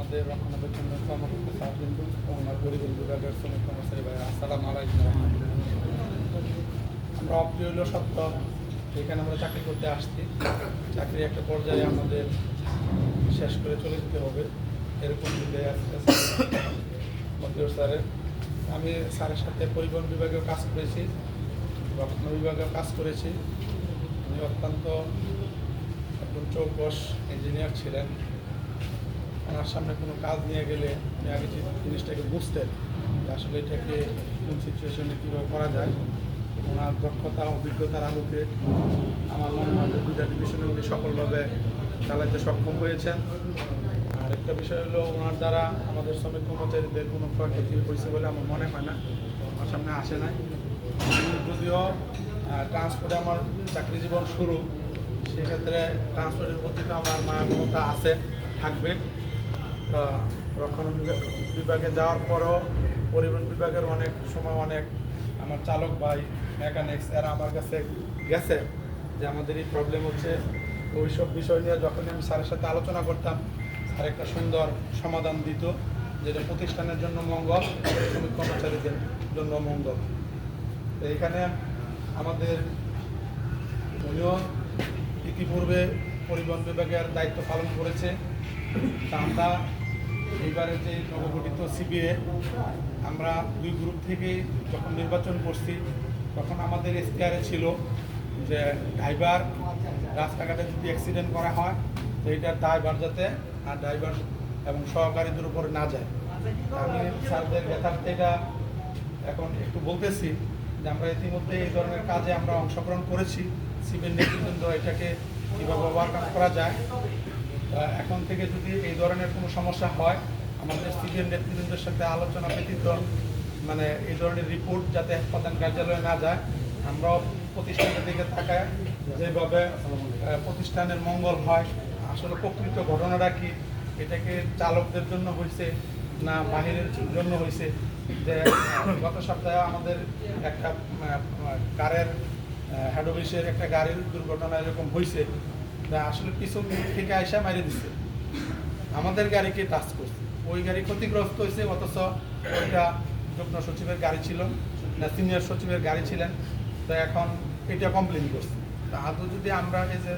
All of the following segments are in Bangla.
আমাদের রক্ষণাবেক্ষণ কর্মকর্তা সাহায্য ও আমার পরিবহন বিভাগের শ্রমিক কর্মচারী ভাই আসসালাম আলাইকুম আমরা অপ্রিয় সত্য, এখানে আমরা চাকরি করতে আসছি। চাকরি একটা পর্যায়ে আমাদের শেষ করে চলে যেতে হবে। এরকম দিকে আজকে মন্ত্রী স্যারের। আমি স্যারের সাথে পরিবহন বিভাগেও কাজ করেছি রক্ষণ বিভাগেও কাজ করেছি। উনি অত্যন্ত একজন চৌকস ইঞ্জিনিয়ার ছিলেন। ওনার সামনে কোনো কাজ নিয়ে গেলে আগে জিনিসটাকে বুঝতেন আসলে এটাকে কোন সিচুয়েশনে কীভাবে করা যায়, ওনার দক্ষতা, অভিজ্ঞতার আলোকে আমার মনে হয় দুইটা ডিভিশনে উনি সফলভাবে চালাতে সক্ষম হয়েছেন। আর একটা বিষয় হলো ওনার দ্বারা আমাদের শ্রমিক কর্মচারীদের কোনো ক্ষয়ক্ষতি হয়েছে বলে আমার মনে হয় না, আমার সামনে আসে নাই। যদিও ট্রান্সপোর্টে আমার চাকরি জীবন শুরু, সেক্ষেত্রে ট্রান্সপোর্টের প্রতি তো আমার মায়া মমতা আছে, থাকবে। রক্ষণ বিভাগে যাওয়ার পরও পরিবহন বিভাগের অনেক সময় অনেক আমার চালক ভাই মেকানিক্স এরা আমার কাছে গেছে যে আমাদের এই প্রবলেম হচ্ছে। ওই সব বিষয় নিয়ে যখন আমি স্যারের সাথে আলোচনা করতাম, স্যার একটা সুন্দর সমাধান দিত, যেটা প্রতিষ্ঠানের জন্য মঙ্গল শ্রমিক কর্মচারীদের জন্য মঙ্গল। তো এখানে আমাদের উনিও ইতিপূর্বে পরিবহন বিভাগের দায়িত্ব পালন করেছে। তা আমরা এইবারে যে নবগঠিত সিবিএ আমরা দুই গ্রুপ থেকে যখন নির্বাচন করছি, তখন আমাদের এসটিআরে ছিল যে ড্রাইভার রাস্তাঘাটে যদি অ্যাক্সিডেন্ট করা হয়, তো এইটার দায়ভার যাতে আর ড্রাইভার এবং সহকারীদের উপরে না যায়। আমি স্যারদের ব্যথার্থে এটা এখন একটু বলতেছি যে আমরা ইতিমধ্যে এই ধরনের কাজে আমরা অংশগ্রহণ করেছি। সিভিল নেতৃবৃন্দ এটাকে কীভাবে ওভারকাম করা যায় এখন থেকে যদি এই ধরনের কোনো সমস্যা হয়, আমাদের সিভিল নেতৃবৃন্দের সাথে আলোচনা ব্যতীত মানে এই ধরনের রিপোর্ট যাতে প্রধান কার্যালয়ে না যায়, আমরাও প্রতিষ্ঠানের দিকে তাকায়, যেভাবে প্রতিষ্ঠানের মঙ্গল হয়, আসলে প্রকৃত ঘটনাটা কি এটাকে চালকদের জন্য হয়েছে না বাহিরের জন্য হয়েছে? যে গত সপ্তাহে আমাদের একটা কারের হেড অফিসের একটা গাড়ির দুর্ঘটনা এরকম হয়েছে। আসলে পিছন থেকে আইসা মারি দিচ্ছে আমাদের গাড়িকে টাচ করছে। ওই গাড়ি ক্ষতিগ্রস্ত হয়েছে, অথচ ওইটা যুগ্ম সচিবের গাড়ি ছিল না সিনিয়র সচিবের গাড়ি ছিলেন। তো এখন এটা কমপ্লেন করছে। তা আদৌ যদি আমরা এই যে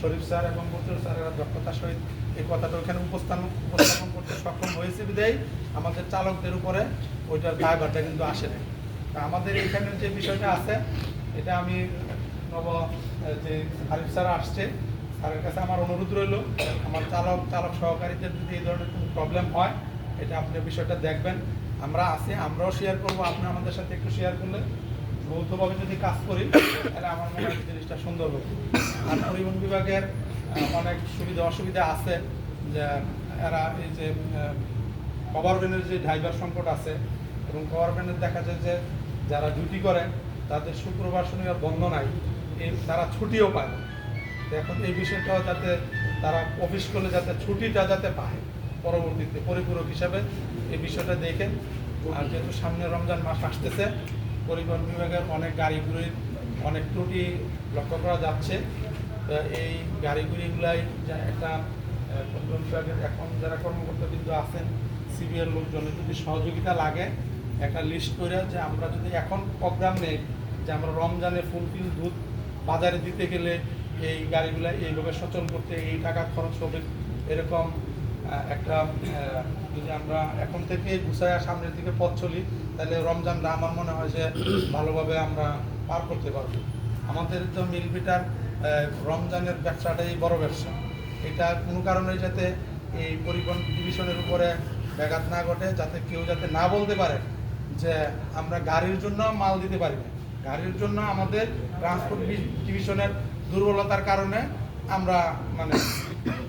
শরীফ স্যার এবং বতুর স্যারের দক্ষতার সহিত এই কথাটা ওখানে উপস্থাপন উপস্থাপন করতে সক্ষম হয়েছে বিদায় আমাদের চালকদের উপরে ওইটার দায়ভারটা কিন্তু আসে না তা আমাদের এখানে যে বিষয়টা আছে, এটা আমি নব যে আরিফ স্যার আসছে স্যারের কাছে আমার অনুরোধ রইল, আমার চালক চালক সহকারীদের যদি এই ধরনের কোনো প্রবলেম হয়, এটা আপনি বিষয়টা দেখবেন। আমরা আছি, আমরাও শেয়ার করব, আপনি আমাদের সাথে একটু শেয়ার করলে। যৌথভাবে যদি কাজ করি, তাহলে আমার মনে হয় জিনিসটা সুন্দর হবে। আর পরিবহন বিভাগের অনেক সুবিধা, অসুবিধা আছে যে এরা এই যে কভার ভ্যানের যে ড্রাইভার সংকট আছে এবং কভার ভ্যানের দেখা যায় যে যারা ডিউটি করে, তাদের শুক্রবার শনিবার বন্ধ নাই তারা ছুটিও পায় এখন এই বিষয়টাও যাতে তারা অফিস করলে যাতে ছুটিটা যাতে পায়, পরবর্তীতে পরিপূরক হিসাবে এই বিষয়টা দেখেন আর যেহেতু সামনে রমজান মাস আসতেছে, পরিবহন বিভাগের অনেক গাড়িগুলির অনেক ত্রুটি লক্ষ্য করা যাচ্ছে। এই গাড়িগুলিগুলাই যা একটা পরিবহন বিভাগের এখন যারা কর্মকর্তা কিন্তু আছেন সিবিআর লোকজনের যদি সহযোগিতা লাগে, একটা লিস্ট করে যে আমরা যদি এখন প্রোগ্রাম নেই, যে আমরা রমজানে ফুলফিল দুধ বাজারে দিতে গেলে এই গাড়িগুলো এইভাবে সচল করতে এই টাকা খরচ হবে, এরকম একটা যদি আমরা এখন থেকে গুছায়া সামনের দিকে পথ চলি, তাহলে রমজানটা আমার মনে হয় যে ভালোভাবে আমরা পার করতে পারব। আমাদের তো মিলবিটার রমজানের ব্যবসাটাই বড় ব্যবসা। এটা কোনো কারণে যাতে এই পরিবহন ডিভিশনের উপরে ব্যাঘাত না ঘটে, যাতে কেউ যাতে না বলতে পারে যে আমরা গাড়ির জন্য মাল দিতে পারি না। গাড়ির জন্য আমাদের ট্রান্সপোর্ট ডিভিশনের দুর্বলতার কারণে আমরা মানে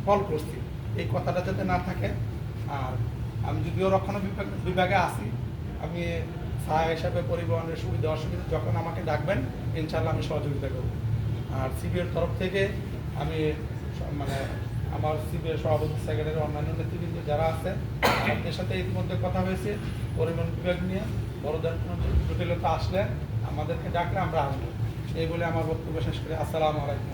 ফল করছি এই কথাটা যাতে না থাকে, আর আমি যদিও রক্ষণা বিভাগ আসি আমি সহায় হিসাবে পরিবহনের সুবিধা অসুবিধা যখন আমাকে ডাকবেন ইনশাল্লাহ আমি সহযোগিতা করব। আর সিবিএর তরফ থেকে আমি মানে আমার সিবিএর সভাপতি সেক্রেটারি, অন্যান্য নেতৃবৃন্দ যারা আছে আপনাদের সাথে ইতিমধ্যে কথা হয়েছে। পরিবহন বিভাগ নিয়ে বড় ধরনের জটিলতা আসলে আমাদেরকে ডাকলে আমরা আসব এই বলে আমার বক্তব্য শেষ করে। আসসালামু আলাইকুম।